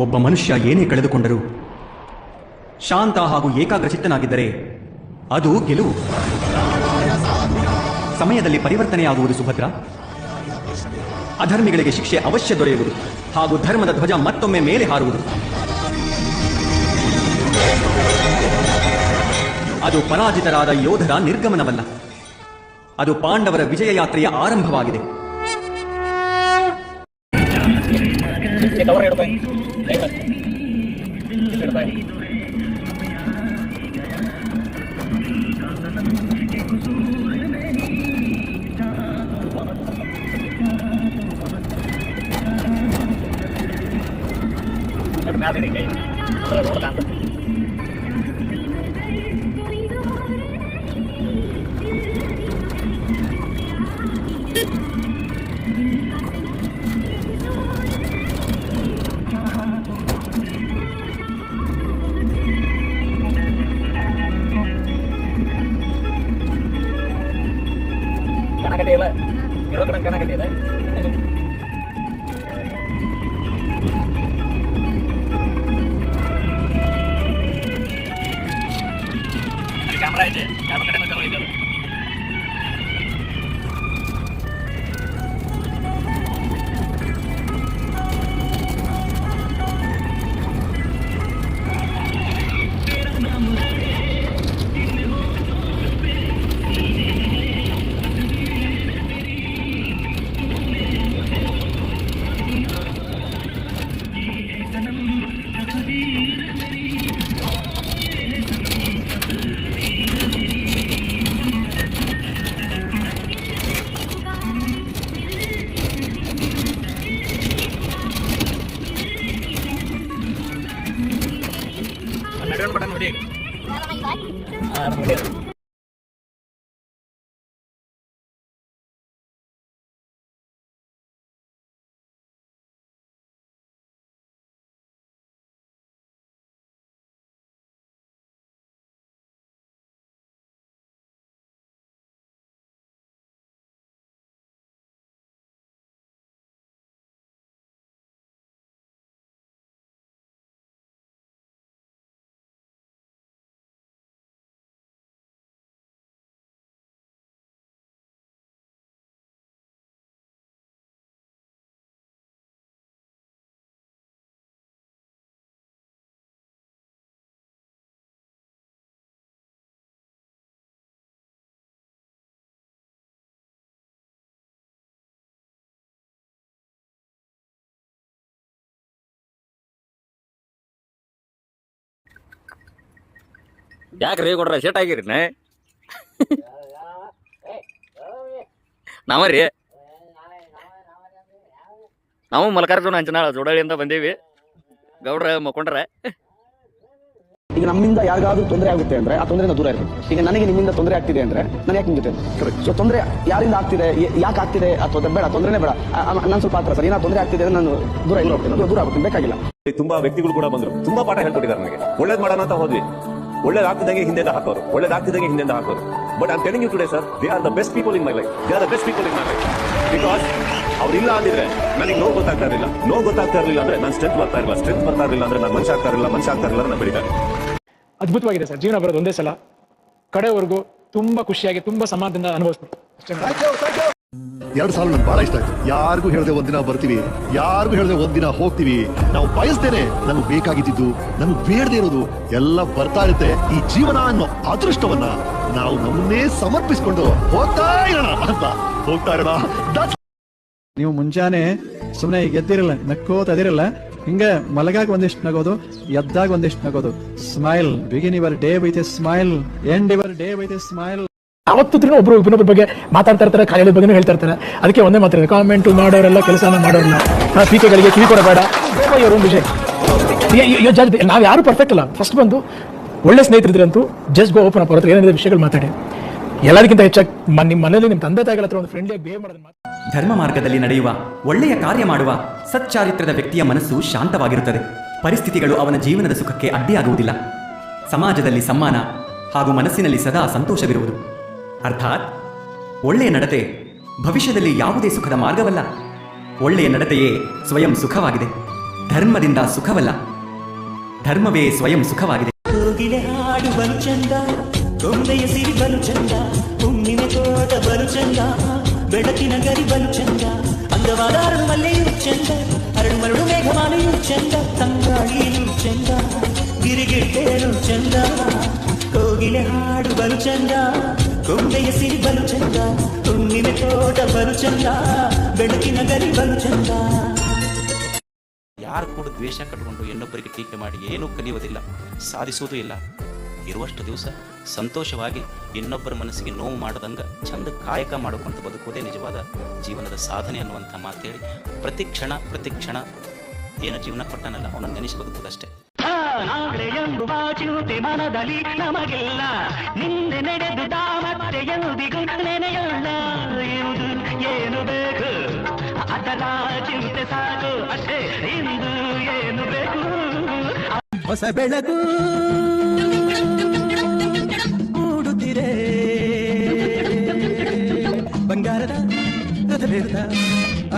ಒಬ್ಬ ಮನುಷ್ಯ ಏನೇ ಕಳೆದುಕೊಂಡರೂ, ಶಾಂತ ಹಾಗೂ ಏಕಾಗ್ರಚಿತ್ತನಾಗಿದ್ದರೆ ಅದು ಗೆಲುವು. ಸಮಯದಲ್ಲಿ ಪರಿವರ್ತನೆಯಾಗುವುದು ಸುಭದ್ರ. ಅಧರ್ಮಿಗಳಿಗೆ ಶಿಕ್ಷೆ ಅವಶ್ಯ ದೊರೆಯುವುದು ಹಾಗೂ ಧರ್ಮದ ಧ್ವಜ ಮತ್ತೊಮ್ಮೆ ಮೇಲೆ ಹಾರುವುದು. ಅದು ಪರಾಜಿತರಾದ ಯೋಧರ ನಿರ್ಗಮನವಲ್ಲ. ಅದು ಪಾಂಡವರ ವಿಜಯ ಯಾತ್ರೆಯ ಆರಂಭವಾಗಿದೆ. Bye. ಇರೋ ಕಡೆ ಕನಕಟೆಯಲ್ಲ ಕ್ಯಾಮ್ರಾ ಐತೆ ಕ್ಯಾಮ್ರಾ ಕಡೆ ತಗೊಳ್ಳಿ 片。ನೋಡಿ ರೀ ಕೊಡ್ರ? ಶೇಟ್ ಆಗಿರಿ ನಾವರಿ? ನಾವು ಮಲ್ಕಾರ್ಜುನ ಅಂಚನಾಳ ಜೋಡಳಿಯಿಂದ ಬಂದೀವಿ. ಗೌಡ್ರ ಮಕ್ಕೊಂಡ್ರ ಈಗ ನಮ್ಮಿಂದ ಯಾರಿಗಾದ್ರೂ ತೊಂದರೆ ಆಗುತ್ತೆ ಅಂದ್ರೆ ಆ ತೊಂದರೆನ ದೂರ ಇರಬೇಕು. ಈಗ ನನಗೆ ನಿಮ್ಮಿಂದ ತೊಂದರೆ ಆಗ್ತಿದೆ ಅಂದ್ರೆ ನಾನು ಯಾಕೆ ಜೊತೆ? ಸೊ ತೊಂದರೆ ಯಾರಿಂದ ಆಗ್ತಿದೆ? ಯಾಕೆ ಆಗ್ತಿದೆ? ಅಥವಾ ಬೇಡ ತೊಂದರೆನೇ ಬೇಡ. ನಾನು ಸ್ವಲ್ಪ ಹತ್ರ ಸರ್. ಏನೋ ತೊಂದರೆ ಆಗ್ತಿದೆ ಅಂದ್ರೆ ನಾನು ದೂರ ಇಲ್ಲ ಹೋಗ್ತೇನೆ ದೂರ ಆಗುತ್ತೆ ಬೇಕಾಗಿಲ್ಲ. ತುಂಬಾ ವ್ಯಕ್ತಿಗಳು ಕೂಡ ಬಂದ್ರು. ತುಂಬಾ ಪಾಠ ಹೇಳ್ಕೊಟ್ಟಿದ್ದಾರೆ ನನಗೆ. ಒಳ್ಳೇದ್ ಮಾಡೋಣ ಅಂತ ಹೋದ್ವಿ. ಒಳ್ಳೇದಾಗ್ತಿದಂಗೆ ಹಿಂದೆಂದ ಹಾಕೋರು ಒಳ್ಳೇದಾಗ್ತಿದಂಗೆ ಹಿಂದೆ ಹಾಕೋರು. But I'm telling you today sir they are the best people in my life they are the best people in my life because ಅವ್ರಿಲ್ಲ ಅಂದಿದ್ರೆ ನನಗೆ ನೋವು ಗೊತ್ತಾಗ್ತಾ ಇರಲಿಲ್ಲ. ನೋವು ಗೊತ್ತಾಗ್ತಾ ಇರಲಿಲ್ಲ ಅಂದ್ರೆ ನಾನು ಸ್ಟ್ರೆಂತ್ ಬರ್ತಾ ಇರಲಿಲ್ಲ. ಸ್ಟ್ರೆಂತ್ ಬರ್ತಾ ಇರಲಿಲ್ಲ ಅಂದ್ರೆ ನಾನು ಮನುಷ್ಯ ಆಗ್ತಾ ಇರಲಿಲ್ಲ, ಮನುಷ್ಯ ಆಗ್ತಾ ಇರಲಿಲ್ಲ ನಾನು ಬೆಳಿತಾ ಇರ್ಲಿಲ್ಲ. ಅದ್ಭುತವಾಗಿದೆ ಸರ್. ಜೀವನ ಬರೋದು ಒಂದೇ ಸಲ. ಕಡೆವರೆಗೂ ತುಂಬಾ ಖುಷಿಯಾಗಿ, ತುಂಬಾ ಸಮಾಧಾನದಿಂದ ಅನುಭವಿಸ್ತಾರೆ. ಎರಡು ಸಾಲ ನಂಗೆ ಬಹಳ ಇಷ್ಟ ಆಯ್ತು. ಯಾರಿಗೂ ಹೇಳದೆ ಒಂದಿನ ಬರ್ತೀವಿ, ಯಾರಿಗೂ ಹೇಳದೆ ಒಂದಿನ ಹೋಗ್ತೀವಿ. ನಾವು ಬಯಸ್ತೇನೆ ನಮ್ಗೆ ಬೇಕಾಗಿದ್ದು ನಮ್ಗೆ ಬೇಡದೆ ಇರೋದು ಎಲ್ಲ ಬರ್ತಾ ಇರುತ್ತೆ. ಈ ಜೀವನ ಅನ್ನೋ ಅದೃಷ್ಟವನ್ನ ನಾವು ನಮ್ಮನ್ನೇ ಸಮರ್ಪಿಸ್ಕೊಂಡು ಹೋಗ್ತಾ ಇರೋಣ ಅಂತ ಹೋಗ್ತಾ ಇರೋಣ. ನೀವು ಮುಂಜಾನೆ ಸುಮ್ಮನೆ ಎದ್ದಿರಲ್ಲ, ನಕ್ಕೋತ ಅದಿರಲ್ಲ ಹಿಂಗೆ ಮಲಗಾಗ ಒಂದಿಷ್ಟು ನಗೋದು, ಎದ್ದಾಗ ಒಂದಿಷ್ಟು ನಗೋದು. Smile begin every day with a smile end every day with a smile ಅವತ್ತು ಒಬ್ಬರು ಇನ್ನೊಬ್ಬರ ಬಗ್ಗೆ ಮಾತಾಡ್ತಾ ಇರ್ತಾರೆ ಕಾಯಿಲೆ ಬಗ್ಗೆ ಹೇಳ್ತಾ ಇರ್ತಾರೆ. ಅದಕ್ಕೆ ಒಂದೇ ಮಾತ್ರ ಕಾಮೆಂಟ್ ಮಾಡೋರೆಲ್ಲ ಕೆಲಸನ ಮಾಡೋರಲ್ಲ. ಟೀಕೆಗಳಿಗೆ ಕಿವಿ ಕೊಡಬೇಡ. ಇವರು ವಿಷಯ ನಾವು ಯಾರು ಪರ್ಫೆಕ್ಟ್ ಅಲ್ಲ. ಫಸ್ಟ್ ಬಂದು ಒಳ್ಳೆ ಸ್ನೇಹಿತರಿದ್ರಂತೂ ಜಸ್ಟ್ ಗೋ ಓಪನ್ ಅಪ್ ಅವ್ರ ಏನಿದೆ ವಿಷಯಗಳು ಮಾತಾಡಿ. ಎಲ್ಲದಕ್ಕಿಂತ ಹೆಚ್ಚಾಗಿ ನಿಮ್ಮ ಮನೇಲಿ ನಿಮ್ಮ ತಂದೆ ತಾಯಿಗಳ ಹತ್ರ ಒಂದು ಫ್ರೆಂಡ್ಲಿ ಬಿಹೇವ್ ಮಾಡೋದನ್ನ ಮಾತ್ರ ಧರ್ಮ ಮಾರ್ಗದಲ್ಲಿ ನಡೆಯುವ, ಒಳ್ಳೆಯ ಕಾರ್ಯ ಮಾಡುವ ಸಚ್ಚಾರಿತ್ರದ ವ್ಯಕ್ತಿಯ ಮನಸ್ಸು ಶಾಂತವಾಗಿರುತ್ತದೆ. ಪರಿಸ್ಥಿತಿಗಳು ಅವನ ಜೀವನದ ಸುಖಕ್ಕೆ ಅಡ್ಡಿಯಾಗುವುದಿಲ್ಲ. ಸಮಾಜದಲ್ಲಿ ಸಮ್ಮಾನ ಹಾಗೂ ಮನಸ್ಸಿನಲ್ಲಿ ಸದಾ ಸಂತೋಷವಿರುವುದು. ಅರ್ಥಾತ್, ಒಳ್ಳೆಯ ನಡತೆ ಭವಿಷ್ಯದಲ್ಲಿ ಯಾವುದೇ ಸುಖದ ಮಾರ್ಗವಲ್ಲ. ಒಳ್ಳೆಯ ನಡತೆಯೇ ಸ್ವಯಂ ಸುಖವಾಗಿದೆ. ಧರ್ಮದಿಂದ ಸುಖವಲ್ಲ. ಧರ್ಮವೇ ಸ್ವಯಂ ಸುಖವಾಗಿದೆ. ಕೋಗಿಲೆ ಹಾಡು ಬಲು ಚಂದ, ಗೊಂಬೆಯ ಸಿರಿ ಬಲು ಚಂದ ಹುಣ್ಣಿನ ತೋಟ ಬಲು ಬೆಳಕಿನ ಗರಿ ಬಲು ಚಂದ, ಅಂದವಾದ ಅರಳು ಮಲ್ಲೆಯು ಚಂದ ಅರಳು ಮೇಘಮಾಲೆಯೂ ಮೇಘಮಾಲೆಯು ಚಂದ, ತಂಗಾಳಿಯೂ ಚಂದ ಗಿರಿಗಿಟ್ಟೇರು ಚಂದ ಕೋಗಿಲೆ ಹಾಡು ಬಲು ಚಂದ ಗೊಂಬೆಯ ಸಿರಿ ಬಲು ಚಂದ ಹುಣ್ಣಿನ ತೋಟ ಬಲು ಚಂದ ಬೆಳಕಿನ ಗರಿ ಬಲು ಚಂದ. ಯಾರು ಕೂಡ ದ್ವೇಷ ಕಟ್ಟಿಕೊಂಡು ಇನ್ನೊಬ್ಬರಿಗೆ ಟೀಕೆ ಮಾಡಿ ಏನೂ ಕಲಿಯುವುದಿಲ್ಲ ಸಾಧಿಸುವುದೂ ಇಲ್ಲ. ಇರುವಷ್ಟು ದಿವಸ ಸಂತೋಷವಾಗಿ ಇನ್ನೊಬ್ಬರ ಮನಸ್ಸಿಗೆ ನೋವು ಮಾಡದಂಗ ಚಂದ ಕಾಯಕ ಮಾಡಿಕೊಂತ ಬದುಕುವುದೇ ನಿಜವಾದ ಜೀವನದ ಸಾಧನೆ ಅನ್ನುವಂಥ ಮಾತೇಳಿ ಪ್ರತಿ ಕ್ಷಣ ಪ್ರತಿ ಕ್ಷಣ ಏನು ಜೀವನ ಕೊಟ್ಟನಲ್ಲ ಅವನನ್ನು ನೆನೆಸಿ ಬದುಕುವುದಷ್ಟೇ ನಾಳೆ ಎಂಬುವ ಚಿಂತೆ ಮನದಲ್ಲಿ ನಮಗಿಲ್ಲ ನಿನ್ನೆ ನಡೆದು ಎಂದಿಗೂ ನೆನೆಯಲ್ಲ ಎಂದು ಏನು ಬೇಕು? ಅದರ ಚಿಂತೆ ಸಾಕು. ಅಷ್ಟೇ, ಇಂದು ಏನು ಬೇಕು? ಹೊಸ ಬೆಳಗು ಮೂಡುತ್ತಿರೆ ಬಂಗಾರದ ರಥವೇದ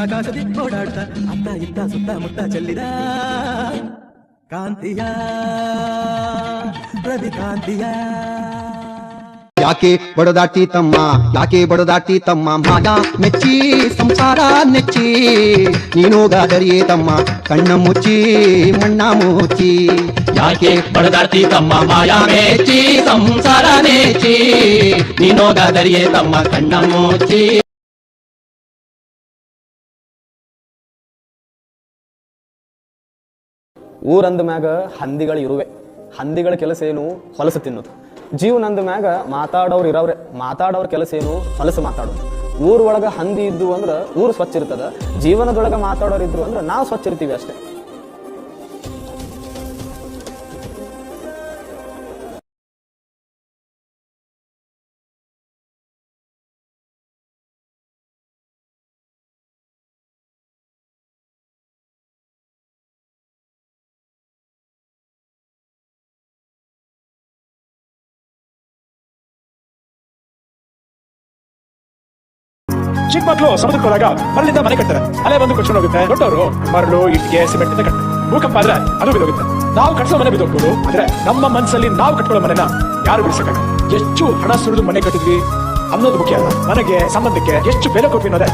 ಆಕಾಶದಿ ಓಡಾಡ್ತಾ, ಅತ್ತ ಇತ್ತ ಸುತ್ತಮುತ್ತ ಚೆಲ್ಲಿದ ಕಾಂತಿಯ ಪ್ರತಿ ಕಾಂತಿಯ ಯಾಕೆ ಬಡದಾಟಿ ತಮ್ಮ? ಯಾಕೆ ಬಡದಾಟಿ ತಮ್ಮ? ಮಾಯ ಮೆಚ್ಚಿ ಸಂಸಾರ ನೆಚ್ಚಿ ನೀನೋಗಾದರಿಯೇ ತಮ್ಮ? ಕಣ್ಣ ಮುಚ್ಚಿ, ಮಣ್ಣ ಮುಚ್ಚಿ. ಯಾಕೆ ಬಡದಾಟಿ ತಮ್ಮ? ಮಾಯ ಮೆಚ್ಚಿ ಸಂಸಾರ ನೆಚ್ಚಿ ನೀನೋಗಾದರಿಯೇ ತಮ್ಮ? ಕಣ್ಣ ಮುಚ್ಚಿ. ಊರಂದ ಮ್ಯಾಗ ಹಂದಿಗಳು ಇರುವೆ. ಹಂದಿಗಳ ಕೆಲಸ ಏನು? ಹೊಲಸು ತಿನ್ನೋದು. ಜೀವನಂದ ಮ್ಯಾಗ ಮಾತಾಡೋರು ಇರವ್ರೆ. ಮಾತಾಡೋರ್ ಕೆಲಸ ಏನು? ಹೊಲಸು ಮಾತಾಡೋದು ಊರೊಳಗೆ ಹಂದಿ ಇದ್ದು ಅಂದ್ರ ಊರು ಸ್ವಚ್ಛ ಇರ್ತದ. ಜೀವನದೊಳಗ ಮಾತಾಡೋರು ಇದ್ರು ಅಂದ್ರ ನಾವು ಸ್ವಚ್ಛ ಇರ್ತೀವಿ ಅಷ್ಟೇ. ಚಿಕ್ಕ ಮಕ್ಕಳು ಸಮುದ್ರಕ್ಕೆ ಹೋದಾಗ ಮರಳಿಂದ ಮನೆ ಕಟ್ತಾರೆ. ಅಲೆ ಬಂದು ಕೊಚ್ಕೊಂಡು ಹೋಗುತ್ತೆ. ದೊಡ್ಡವರು ಮರಳು, ಇಟ್ಟಿಗೆ, ಸಿಮೆಂಟ್ ಕಟ್ತಾರೆ. ಭೂಕಂಪ ಆದ್ರೆ ಅದು ಬಿದ್ದೋಗುತ್ತೆ ನಾವು ಕಟ್ಸೋ ಮನೆ ಬಿದ್ದೋಗ್ಬೋದು ಆದ್ರೆ ನಮ್ಮ ಮನಸ್ಸಲ್ಲಿ ನಾವು ಕಟ್ಕೊಳ್ಳೋ ಮನೆನ ಯಾರು ಬಿಡಿಸಕ ಎಷ್ಟು ಹಣ ಸುರಿದು ಮನೆ ಕಟ್ಟಿದ್ವಿ ಅನ್ನೋದು ಮುಖ್ಯ ಅಲ್ಲ. ಮನೆಗೆ ಸಂಬಂಧಕ್ಕೆ ಎಷ್ಟು ಬೆಲೆ ಅನ್ನೋದೇ